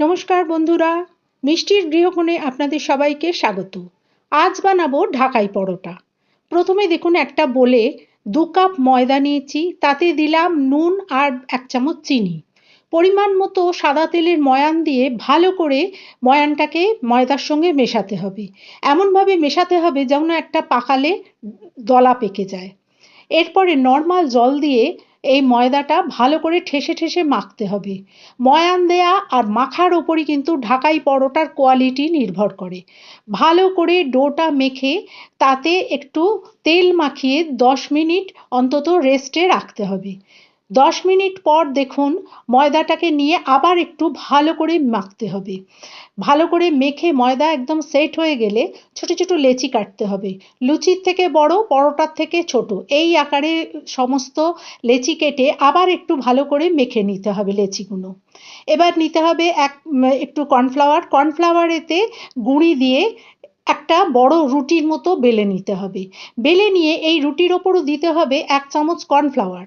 নমস্কার বন্ধুরা, মিষ্টির গৃহকোণে আপনাদের সবাইকে স্বাগত। আজ বানাবো ঢাকাই পরোটা। প্রথমে দেখুন একটা বলে দু কাপ ময়দা নিয়েছি, তাতে দিলাম নুন আর এক চামচ চিনি। পরিমাণ মতো সাদা তেলের ময়ান দিয়ে ভালো করে ময়ানটাকে ময়দার সঙ্গে মেশাতে হবে। এমনভাবে মেশাতে হবে যেন একটা পাকালে দলা পেকে যায়। এরপরে নর্মাল জল দিয়ে এই ময়দাটা ভালো করে ঠেসে ঠেসে মাখতে হবে। ময়ান দেয়া আর মাখার ওপরই কিন্তু ঢাকাই পরোটার কোয়ালিটি নির্ভর করে। ভালো করে ডোটা মেখে তাতে একটু তেল মাখিয়ে দশ মিনিট অন্তত রেস্টে রাখতে হবে। দশ মিনিট পর দেখুন ময়দাটাকে নিয়ে আবার একটু ভালো করে মাখতে হবে। ভালো করে মেখে ময়দা একদম সেট হয়ে গেলে ছোট ছোট লেচি কাটতে হবে। লুচির থেকে বড়, পরোটার থেকে ছোট। এই আকারে সমস্ত লেচি কেটে আবার একটু ভালো করে মেখে নিতে হবে লেচিগুলো। এবার নিতে হবে এক, একটু কর্নফ্লাওয়ার। কর্নফ্লাওয়ারেতে গুঁড়ি দিয়ে একটা বড় রুটির মতো বেলে নিতে হবে। বেলে নিয়ে এই রুটির ওপরও দিতে হবে এক চামচ কর্নফ্লাওয়ার।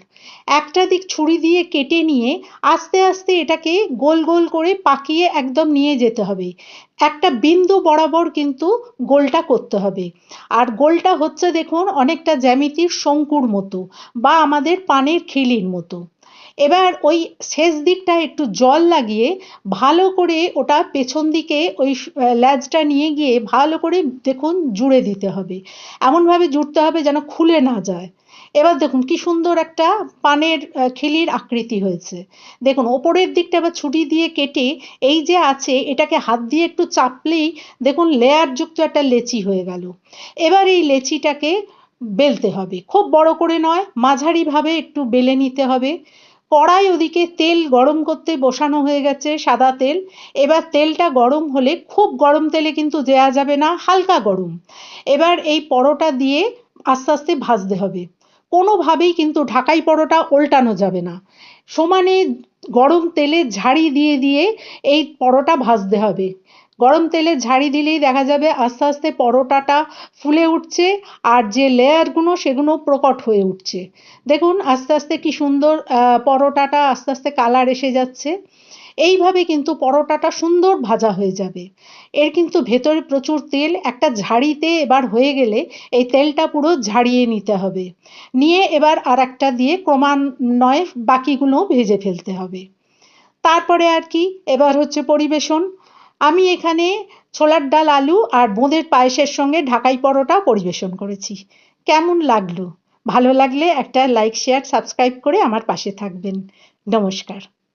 একটা দিক ছুরি দিয়ে কেটে নিয়ে আস্তে আস্তে এটাকে গোল গোল করে পাকিয়ে একদম নিয়ে যেতে হবে। একটা বিন্দু বরাবর কিন্তু গোলটা করতে হবে। আর গোলটা হচ্ছে দেখুন অনেকটা জ্যামিতির শঙ্কুর মতো বা আমাদের পানের খিলির মতো। এবার ওই শেষ দিকটা একটু জল লাগিয়ে ভালো করে ওটা পেছন দিকে ওই ল্যাজটা নিয়ে গিয়ে ভালো করে দেখুন জুড়ে দিতে হবে। এমনভাবে জুড়তে হবে যেন খুলে না যায়। এবার দেখুন কি সুন্দর একটা পানের খিলির আকৃতি হয়েছে। দেখুন ওপরের দিকটা এবার ছুটি দিয়ে কেটে এই যে আছে এটাকে হাত দিয়ে একটু চাপলেই দেখুন লেয়ারযুক্ত একটা লেচি হয়ে গেল। এবার এই লেচিটাকে বেলতে হবে। খুব বড় করে নয়, মাঝারিভাবে একটু বেলে নিতে হবে। কড়াই ওদিকে তেল গরম করতে বসানো হয়ে গেছে সাদা তেল। এবার তেলটা গরম হলে খুব গরম তেলে কিন্তু দেওয়া যাবে না, হালকা গরম। এবার এই পরোটা দিয়ে আস্তে আস্তে ভাজতে হবে। কোনোভাবেই কিন্তু ঢাকাই পরোটা ওল্টানো যাবে না। সমানে গরম তেলে ঝাড়ি দিয়ে দিয়ে এই পরোটা ভাজতে হবে। গরম তেলে ঝাড়ি দিলেই দেখা যাবে আস্তে আস্তে পরোটাটা ফুলে উঠছে আর যে লেয়ারগুলো সেগুলো প্রকট হয়ে উঠছে। দেখুন আস্তে আস্তে কি সুন্দর পরোটাটা আস্তে আস্তে কালার এসে যাচ্ছে। এইভাবে কিন্তু পরোটাটা সুন্দর ভাজা হয়ে যাবে। এর কিন্তু ভেতরে প্রচুর তেল, একটা ঝাড়িতে এবার হয়ে গেলে এই তেলটা পুরো ঝাড়িয়ে নিতে হবে। নিয়ে এবার আর একটা দিয়ে ক্রমান্বয়ে বাকিগুলো ভেজে ফেলতে হবে। তারপরে আর কি, এবার হচ্ছে পরিবেশন। আমি এখানে ছোলার ডাল, আলু আর বোঁদের পায়েসের সঙ্গে ঢাকাই পরোটা পরিবেশন করেছি। কেমন লাগল? ভালো লাগলে একটা লাইক শেয়ার সাবস্ক্রাইব করে আমার পাশে থাকবেন। নমস্কার।